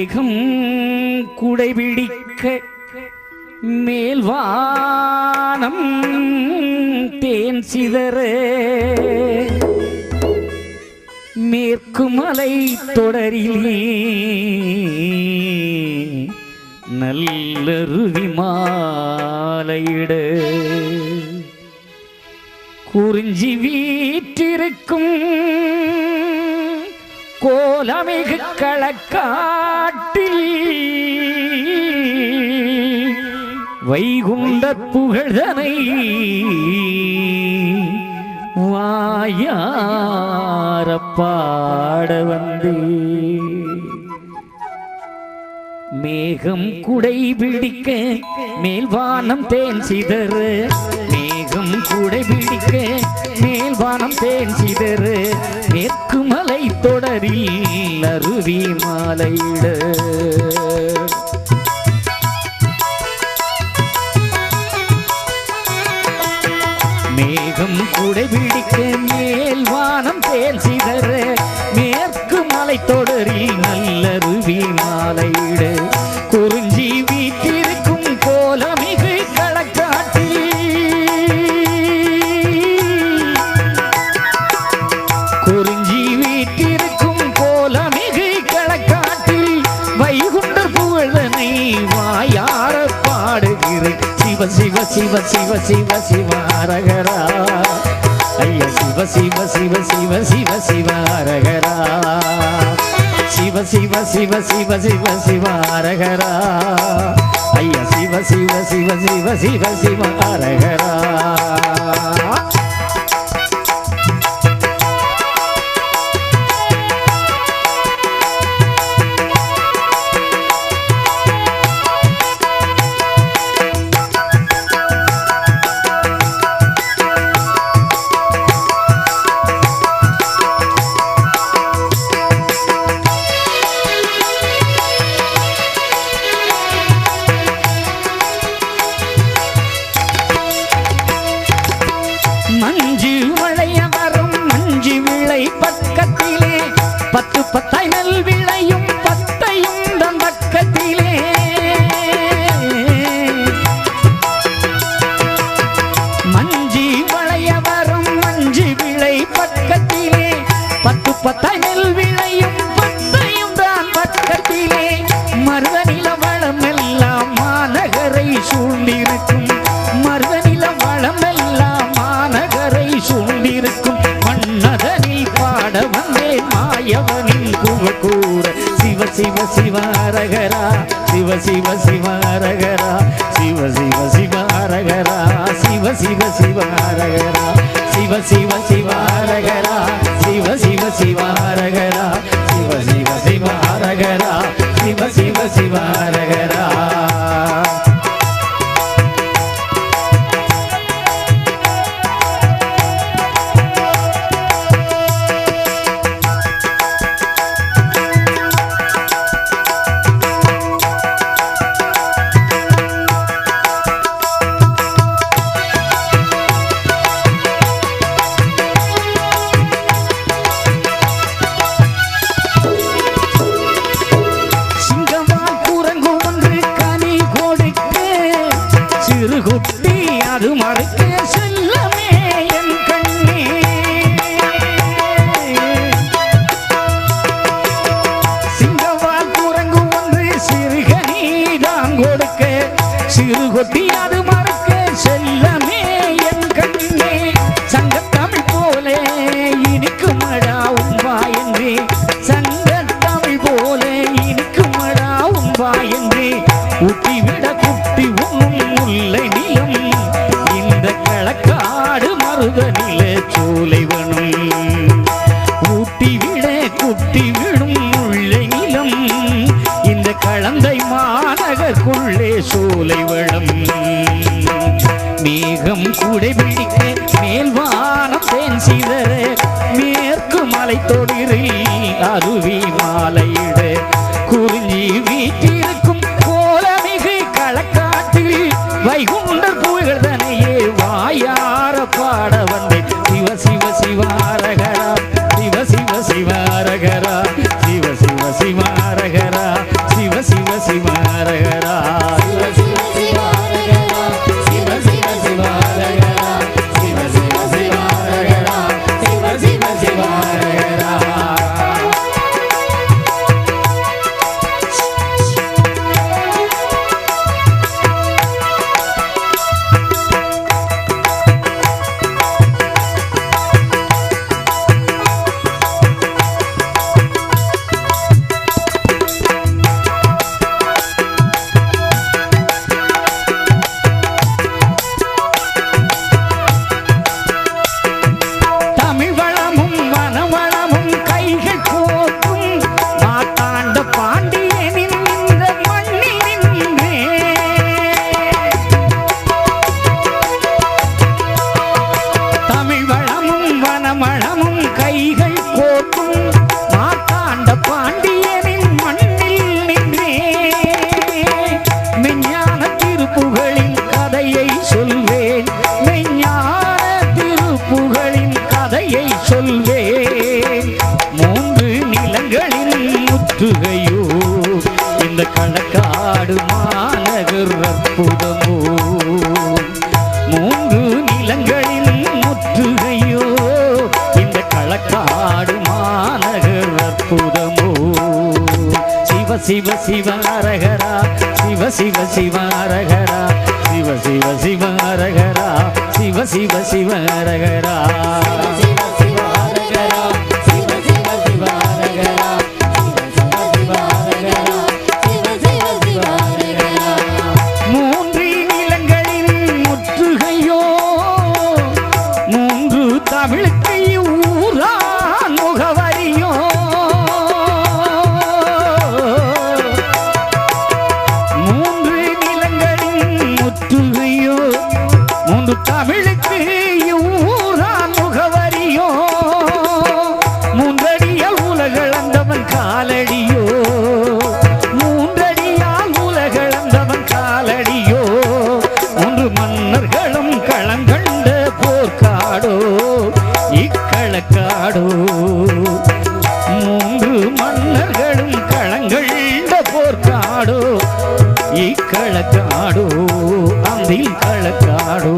மேகம் குடைபிடிக்க மேல்வானம் தேன் சிதற. மேற்கு மலை தொடரிலே நல்லருவி மாலையிட. குறிஞ்சி வீற்றிருக்கும் கோலமிகு களக்கா வைகுண்ட புகழ்தனை வாயார பாட வந்தே மேகம் குடை பிடிக்க மேல்வானம் தேன் சிதற மேகம் குடை பிடிக்க மேல்வானம் தேன் சிதற மேற்கு மலை தொடரில் அருவி மாலையிட. மேகம் குடை பிடிக்க மேல் வானம் தேல் சிதற மேற்கு மலை தொடரில் நல்லருவி மாலையிட. குறி சிவ சிவ சிவ சிவ அரகரா ஐயா சிவ சிவ சிவ சிவ சிவ சிவ அரகரா சிவ சிவ சிவ சிவ சிவ சிவ அரகரா ஐயா சிவ சிவ சிவ சிவ சிவ சிவ அரகரா சிவாரகரா சிவ சிவ சிவாரகரா சிவ சிவ சிவாரகரா சிவ சிவ சிவாரகரா சிவ சிவ சிவாரகரா சிவ சிவ சிவாரகரா சிவ சிவ சிவாரகரா சிவ சிவ சிவாரகரா கொட்டியாது மறுக்க செல்லமே என் கண்ணே. சங்கத்தமிழ் போலே இனிக்குமடா உண்பா என்று. சங்கத்தமிழ் போலே இனிக்குமடா உண்பா என்று. ஊட்டி சூலை வளம். மேகம் கூடை பிடிக்க கட்டுகையோ இந்த களக்காடு மாநகர் அற்புதமோ மூன்று நிலங்களின் முற்றுகையோ இந்த களக்காடு மாநகர் அற்புதமோ சிவ சிவ சிவ அரகரா. சிவ சிவ சிவ அரகரா. சிவ சிவ சிவ அரகரா. சிவ சிவ சிவ சிவ சிவ அரகரா. இக்களக்காடோ மூன்று மன்னர்களும் களங்கண்ட போர்க்காடு இக்களக்காடு அந்தில் களக்காடு